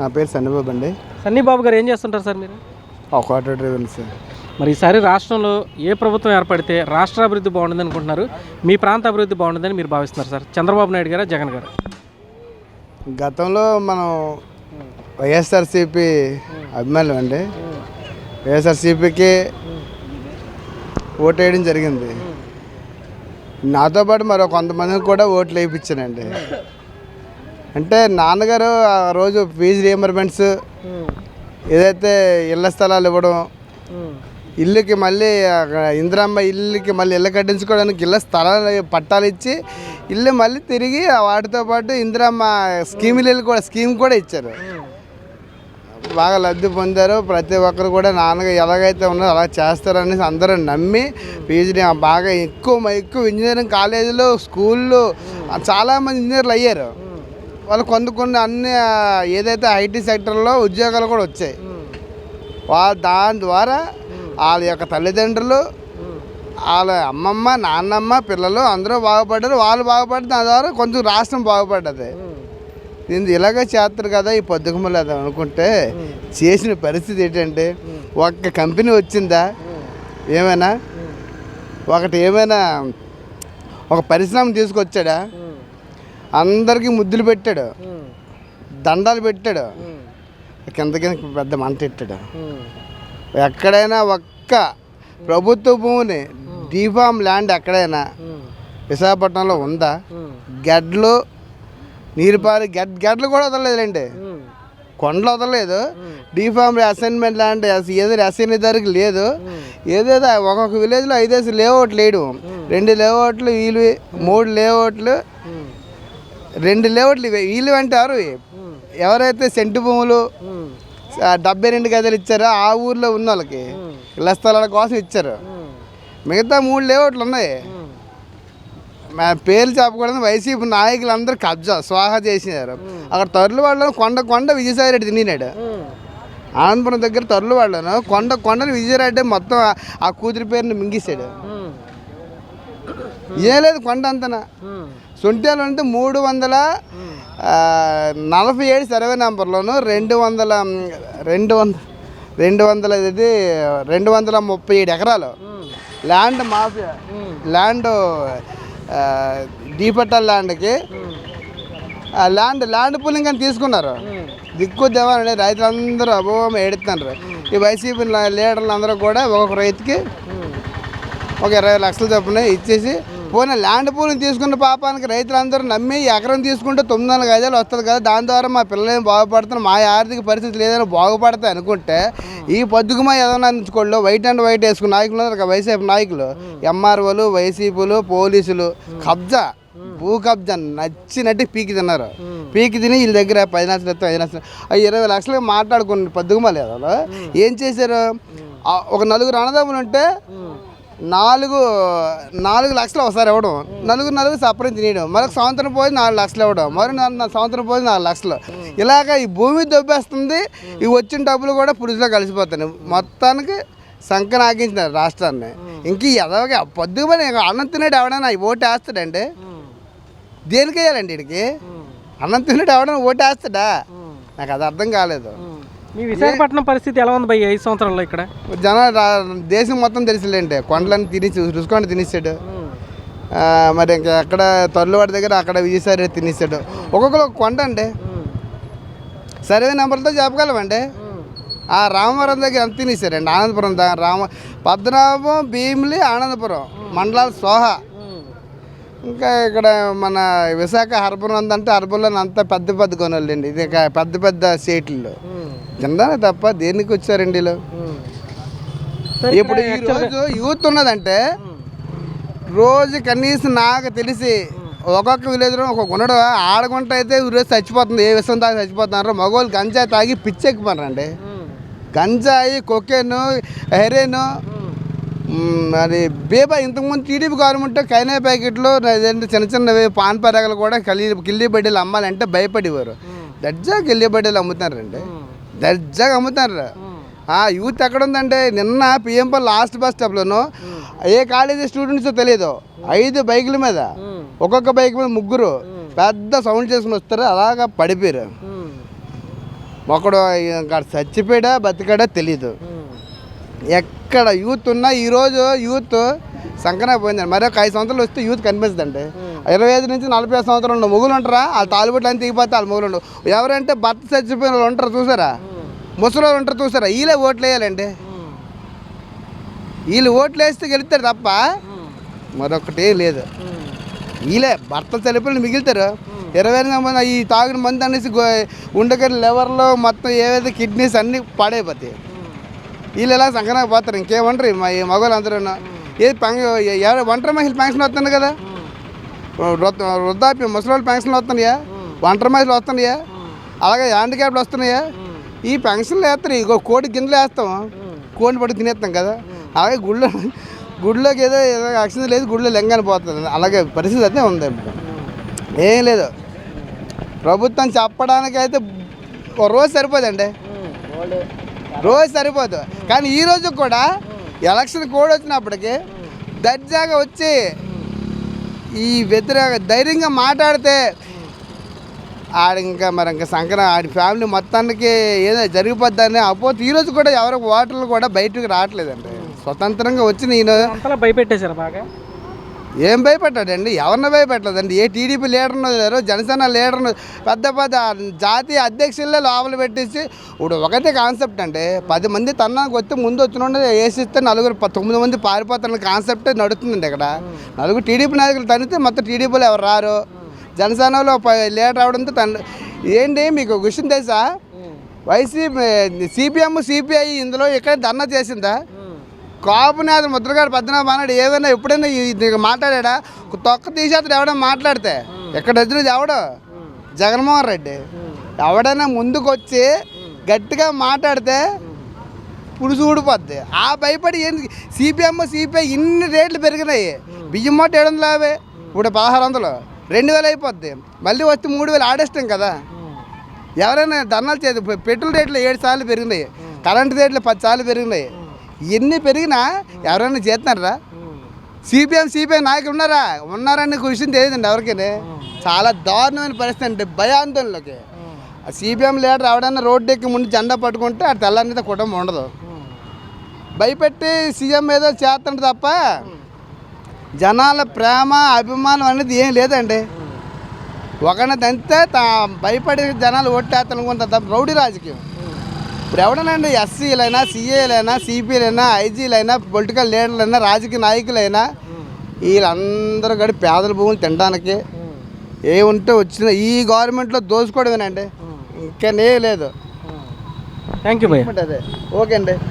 నా పేరు సన్నిబాబు అండి. సన్నీ బాబు గారు ఏం చేస్తుంటారు సార్ మీరు? ఒక ఆటో డ్రైవర్ సార్. మరి ఈసారి రాష్ట్రంలో ఏ ప్రభుత్వం ఏర్పడితే రాష్ట్ర అభివృద్ధి బాగుంటుంది అనుకుంటున్నారు? మీ ప్రాంత అభివృద్ధి బాగుంటుందని మీరు భావిస్తున్నారు సార్. చంద్రబాబు నాయుడు గారా జగన్ గారు? గతంలో మనం వైఎస్ఆర్సీపీ అభిమానులు అండి. వైఎస్ఆర్సీపీకి ఓటు వేయడం జరిగింది. నాతో పాటు మరో కొంతమందికి కూడా ఓట్లు వేయించానండి. అంటే నాన్నగారు ఆ రోజు ఫీజు రియంబర్మెంట్స్ ఏదైతే ఇళ్ళ స్థలాలు ఇవ్వడం ఇల్లుకి మళ్ళీ అక్కడ ఇందిరమ్మ ఇల్లుకి మళ్ళీ ఇల్లు కట్టించుకోవడానికి ఇళ్ళ స్థలాలు పట్టాలు ఇచ్చి ఇల్లు మళ్ళీ తిరిగి వాటితో పాటు ఇందిరమ్మ స్కీములు ఇల్లు కూడా స్కీమ్ కూడా ఇచ్చారు. బాగా లబ్ధి పొందారు. ప్రతి ఒక్కరు కూడా నాన్నగా ఎలాగైతే ఉన్నారో అలా చేస్తారనేసి అందరూ నమ్మి పీజీని బాగా ఎక్కువ ఎక్కువ ఇంజనీరింగ్ కాలేజీలు స్కూళ్ళు చాలామంది ఇంజనీర్లు అయ్యారు. వాళ్ళు కొన్ని కొన్ని అన్ని ఏదైతే ఐటీ సెక్టర్లో ఉద్యోగాలు కూడా వచ్చాయి. వాళ్ళ దాని ద్వారా వాళ్ళ యొక్క తల్లిదండ్రులు వాళ్ళ అమ్మమ్మ నాన్నమ్మ పిల్లలు అందరూ బాగుపడ్డారు. వాళ్ళు బాగుపడి దాని ద్వారా కొంచెం రాష్ట్రం బాగుపడ్డది. దీన్ని ఇలాగే చేస్తారు కదా ఈ పొద్దుకమలు అది అనుకుంటే చేసిన పరిస్థితి ఏంటంటే ఒక్క కంపెనీ వచ్చిందా? ఏమైనా? ఒకటి ఏమైనా ఒక పరిశ్రమ తీసుకొచ్చాడా? అందరికీ ముద్దులు పెట్టాడు. దండాలు పెట్టాడు. కింద కింద పెద్ద మంట పెట్టాడు. ఎక్కడైనా ఒక్క ప్రభుత్వ భూమిని డీఫామ్ ల్యాండ్ ఎక్కడైనా విశాఖపట్నంలో ఉందా? గడ్లు నీరుపారి గడ్ గడ్లు కూడా వదలలేదండి కొండలు వదలలేదు. డీఫామ్ అసైన్మెంట్ ల్యాండ్ ఏదో అసైన్ ధరకు లేదు. ఏదేదో ఒక్కొక్క విలేజ్లో ఐదేసి లేఅవుట్ లేడు. రెండు లేఅవుట్లు వీళ్ళు మూడు లేఅవుట్లు రెండు లేవట్లు వీళ్ళు వెంటారు ఎవరైతే సెంటు భూములు డెబ్బై రెండు గదులు ఇచ్చారో ఆ ఊర్లో ఉన్న వాళ్ళకి ఇళ్ళ స్థలాల కోసం ఇచ్చారు. మిగతా మూడు లేవట్లు ఉన్నాయి. మా పేర్లు చెప్పకూడదు వైసీపీ నాయకులు అందరూ కబ్జా స్వాహా చేసినారు. అక్కడ తొర్లు వాళ్ళను కొండ కొండ విజయసాయిరెడ్డి తిన్నాడు. ఆనందపురం దగ్గర తొర్లు వాళ్ళను కొండ కొండని విజయరెడ్డి మొత్తం ఆ- ఆ కూతురి పేరుని మింగేశాడు. ఏం లేదు కొండ అంతనా. సొంట్యాలు అంటే మూడు వందల నలభై ఏడు సర్వే నెంబర్లోను రెండు వందల రెండు వంద రెండు వందల ఇది రెండు వందల ముప్పై ఏడు ఎకరాలు. ల్యాండ్ మాఫియా ల్యాండ్ ఆ, డీపట్టల్ ల్యాండ్కి ల్యాండ్ ల్యాండ్ పూలింగ్ అని తీసుకున్నారు. దిక్కు దేవాలని రైతులందరూ అబో ఏడుతున్నారు. ఈ వైసీపీ లీడర్లు అందరూ కూడా ఒక్కొక్క రైతుకి ఒక ఇరవై లక్షల చొప్పున ఇచ్చేసి పోనీ ల్యాండ్ పూల్ని తీసుకున్న పాపానికి రైతులందరూ నమ్మి ఈ ఎకరం తీసుకుంటే తొమ్మిది వందల గజాలు వస్తుంది కదా. దాని ద్వారా మా పిల్లలేం ఏం బాగుపడుతున్నారు మా ఆర్థిక పరిస్థితి లేదని బాగుపడతాయి అనుకుంటే ఈ పొద్దుగుమా ఎదవనంచుకోళ్ళు వైట్ అండ్ వైట్ వేసుకున్న నాయకులు ఉన్నారు వైసీపీ నాయకులు. ఎంఆర్ఓలు వైసీపీలు పోలీసులు కబ్జా. భూ కబ్జా నచ్చినట్టు పీకి తిన్నారు. పీకి తిని వీళ్ళ దగ్గర పది లక్షలు ఎత్తు ఐదు లక్షలు ఇరవై లక్షలు మాట్లాడుకుని పొద్దుగుమ లేదా ఏం చేశారు? ఒక నలుగురు అన్నదమ్ములు ఉంటే నాలుగు నాలుగు లక్షలు ఒకసారి ఇవ్వడం. నలుగురు నలుగురు సపరేట్ తినేయడం. మరొక సంవత్సరం పోయి నాలుగు లక్షలు ఇవ్వడం. మరి సంవత్సరం పోయి నాలుగు లక్షలు. ఇలాగ ఈ భూమి దొబ్బేస్తుంది. ఈ వచ్చిన డబ్బులు కూడా పురుషులో కలిసిపోతాయి. మొత్తానికి సంకన ఆగించినారు రాష్ట్రాన్ని. ఇంక ఎదవగా పొద్దుగా పని అన్నం తినేడు ఎవడైనా ఓటు వేస్తాడండి? దేనికి వేయాలండి వీడికి అన్నం తినేడు ఎవడైనా ఓటు వేస్తాడా? నాకు అది అర్థం కాలేదు. మీ విశాఖపట్నం పరిస్థితి ఎలా ఉంది భయ్య ఐదు సంవత్సరాల్లో ఇక్కడ? జన దేశం మొత్తం తెలిసిలేండి కొండలను తినేసి చూసుకొని తినేసాడు. మరి ఇంకా ఎక్కడ తొర్లవాడి దగ్గర అక్కడ విజయసారి తినేసాడు. ఒక్కొక్కరు ఒక కొండ అండి. సరైన నెంబర్తో చెప్పగలమండి. ఆ రామవరం దగ్గర ఎంత తినేసారండి. ఆనందపురం దగ్గర రామ పద్మనాభం భీమిలి ఆనందపురం మండలాల సోహ. ఇంకా ఇక్కడ మన విశాఖ హర్బర్ ఉందంటే హర్బర్లో అంతా పెద్ద పెద్ద కొనోళ్ళండి ఇది ఇంకా పెద్ద పెద్ద సీట్లు కిందనే తప్ప దేనికి వచ్చారండి వీళ్ళు? ఇప్పుడు ఈ రోజు యూత్ ఉన్నదంటే రోజు కనీసం నాకు తెలిసి ఒక్కొక్క విలేజ్లో ఒక్కొక్క ఉండడు ఆడగుంట అయితే ఈరోజు చచ్చిపోతుంది ఏ విషయం తాగి చచ్చిపోతున్నారు మగవాళ్ళు గంజాయి తాగి పిచ్చెక్కిపోనారండి గంజాయి కొకెను హెరెను మరి బేబా ఇంతకుముందు టీడీపీ గవర్నమెంట్ కైనా ప్యాకెట్లు చిన్న చిన్నవి పాన్ పరాగలు కూడా కలి కిల్లి బడ్డీలు అమ్మాలంటే భయపడేవారు. దర్జాగా కిల్లి బడ్డీలు అమ్ముతున్నారండి. దర్జాగా అమ్ముతున్నారు ఆ యూత్ ఎక్కడ ఉందంటే నిన్న పిఎంపో లాస్ట్ బస్ స్టాప్లోను ఏ కాలేజీ స్టూడెంట్స్ తెలియదు ఐదు బైకుల మీద ఒక్కొక్క బైక్ మీద ముగ్గురు పెద్ద సౌండ్ చేసుకుని వస్తారు అలాగా పడిపోయారు. ఒకడు ఇంకా చచ్చిపోయాడా బతికాడా తెలీదు. ఎక్కడ యూత్ ఉన్నా ఈరోజు యూత్ సంకనా పోయిందండి మరి ఒక ఐదు సంవత్సరాలు వస్తే యూత్ కనిపిస్తుందండి. ఇరవై ఐదు నుంచి నలభై ఐదు సంవత్సరాలు ఉన్న మొగులు ఉంటారా? వాళ్ళు తాలిబుట్లు అని దిగిపోతే వాళ్ళు మొగులు ఉండవు ఎవరంటే భర్త చచ్చిపోయిన వాళ్ళు ఉంటారు చూసారా? ముసలి ఉంటారు చూసారా? వీళ్ళే ఓట్లు వేయాలండి. వీళ్ళు ఓట్లు వేస్తే గెలుస్తారు తప్ప మరొకటి లేదు. వీళ్ళే భర్త చనిపోయిన మిగులుతారు. ఇరవై ఎనిమిది మంది ఈ తాగిన మంది అనేసి ఉండగలి లెవర్లో మొత్తం ఏవైతే కిడ్నీస్ అన్నీ పాడైపోతాయి. వీళ్ళు ఎలా సంక్రాంతి పోతారు? ఇంకేమంటారు మా మగవాళ్ళు అందరూ ఏది పెంగ ఎవరు ఒంటరి మహిళ పెన్షన్ వస్తుంది కదా. వృద్ధాప్య వృద్ధాప్యం ముసలి పెన్షన్లు వస్తున్నాయా? ఒంటరి మహిళలు వస్తున్నాయా? అలాగే హ్యాండిక్యాప్లు వస్తున్నాయా? ఈ పెన్షన్లు వేస్తారు ఇగో కోడి గింజలు వేస్తాం. కోడిని పడి తినేస్తాం కదా. అలాగే గుళ్ళో గుడిలోకి ఏదో ఏదో అక్షింత లేదు గుడిలో లెంగాని పోతుంది. అలాగే పరిస్థితి అయితే ఉంది. ఏం లేదు. ప్రభుత్వం చెప్పడానికైతే ఒక రోజు సరిపోదండి. రోజు సరిపోదు. కానీ ఈ రోజు కూడా ఎలక్షన్ కోడ్ వచ్చినప్పటికీ దర్జాగా వచ్చి ఈ వ్యతిరేక ధైర్యంగా మాట్లాడితే ఆడ ఇంకా మరి ఇంకా సంక్రా ఆడి ఫ్యామిలీ మొత్తానికి ఏదో జరిగిపోద్దని అపోతే ఈ రోజు కూడా ఎవరికి ఓటర్లు కూడా బయటకు రావట్లేదండి. స్వతంత్రంగా వచ్చి నేను అంతలా భయపెట్టేశారు బాగా? ఏం భయపెట్టాడండి? ఎవరిని భయపెట్టలేదండి? ఏ టీడీపీ లీడర్ను లేరు జనసేన లీడర్ను పెద్ద పెద్ద జాతీయ అధ్యక్షులే లోపల పెట్టేసి ఇప్పుడు ఒకటే కాన్సెప్ట్ అంటే పది మంది తన్నానికి వచ్చి ముందు వచ్చిన వేసిస్తే నలుగురు తొమ్మిది మంది పారిపోతున్న కాన్సెప్ట్ నడుస్తుందండి ఇక్కడ. నలుగురు టీడీపీ నాయకులు తనితే మొత్తం టీడీపీలో ఎవరు రారు? జనసేనలో లేట్ అవడంతో తన ఏంటి మీకు విషయం తెలుసా? వైసీపీ సిపిఎం సిపిఐ ఇందులో ఇక్కడ ధర్నా చేసిందా? కాపునాథ్ ముద్రగాడు పద్మనాభ అన్నాడు ఏదైనా ఎప్పుడైనా మాట్లాడా తొక్క తీసేస్తాడు ఎవడైనా మాట్లాడితే. ఎక్కడ వచ్చినది ఎవడు? జగన్మోహన్ రెడ్డి. ఎవడైనా ముందుకు వచ్చి గట్టిగా మాట్లాడితే పులుసు ఊడిపోద్ది ఆ భయపడి ఏంది? సిపిఎం సిపిఐ ఇన్ని రేట్లు పెరిగినాయి. బియ్యం మూట ఏడు వందల యాభై ఇప్పుడు పదహారు వందలు. రెండు వేలు అయిపోద్ది. మళ్ళీ వస్తే మూడు వేలు ఆడేస్తాం కదా. ఎవరైనా ధర్నాలు చేసి పెట్రోల్ రేట్లు ఏడు సార్లు పెరిగినాయి. కరెంటు రేట్లు పది సార్లు పెరిగినాయి. ఎన్ని పెరిగినా ఎవరైనా చేస్తున్నారా? సిపిఎం సిపిఐ నాయకులు ఉన్నారా? ఉన్నారని విషయం తెలియదండి ఎవరికి చాలా దారుణమైన పరిస్థితి అంటే భయాందోళనలోకి. సిపిఎం లీడర్ ఎవడన్నా రోడ్డు ఎక్కి ముందు జెండా పట్టుకుంటే ఆ తెల్లని కుటుంబం ఉండదు. భయపెట్టి సీఎం ఏదో చేస్తుంటే తప్ప జనాల ప్రేమ అభిమానం అనేది ఏం లేదండి. ఒకరిని తంతే తా భయపడి జనాలు ఓట్టేస్తానుకుంటారు తప్ప రౌడీ రాజకీయం. ఇప్పుడు ఎవడనండి ఎస్సీలైనా సిఏలైనా సిపిలైనా ఐజీలైనా పొలిటికల్ లీడర్లైనా రాజకీయ నాయకులైనా వీళ్ళందరూ కూడా పేదల భూములు తినడానికి ఏముంటే వచ్చిన ఈ గవర్నమెంట్లో దోచుకోవడమేనండి. ఇంకనే లేదు. థ్యాంక్ యూ అదే ఓకే అండి.